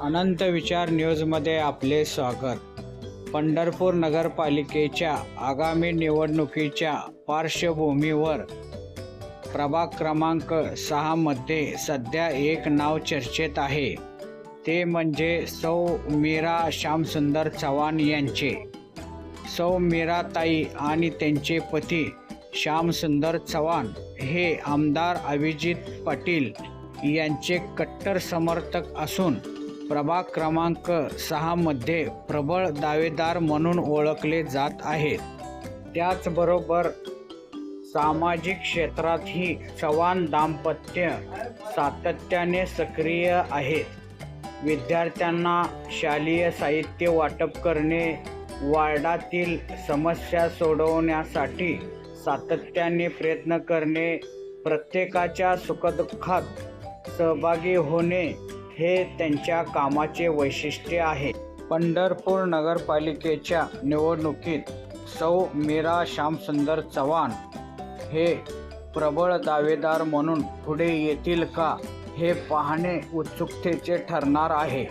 अनंत विचार न्यूजमध्ये आपले स्वागत. पंढरपूर नगरपालिकेच्या आगामी निवडणुकीच्या पार्श्वभूमीवर प्रभाग क्रमांक सहामध्ये सध्या एक नाव चर्चेत आहे. ते म्हणजे सौ मीरा श्यामसुंदर चव्हाण यांचे. सौ मीराताई आणि त्यांचे पती श्यामसुंदर चव्हाण हे आमदार अभिजित पाटील यांचे कट्टर समर्थक असून प्रभाग क्रमांक सहामध्ये प्रबळ दावेदार म्हणून ओळखले जात आहेत. त्याचबरोबर सामाजिक क्षेत्रातही चव्हाण दाम्पत्य सातत्याने सक्रिय आहेत. विद्यार्थ्यांना शालेय साहित्य वाटप करणे वार्डातील समस्या सोडवण्यासाठी सातत्याने प्रयत्न करणे प्रत्येकाच्या सुखदुःखात सहभागी होणे हे त्यांच्या कामाचे वैशिष्ट्य आहे. पंढरपूर नगरपालिकेच्या निवडणुकीत सौ मीरा श्यामसुंदर चव्हाण हे प्रबळ दावेदार म्हणून पुढे येतील का हे पाहणे उत्सुकतेचे ठरणार आहे.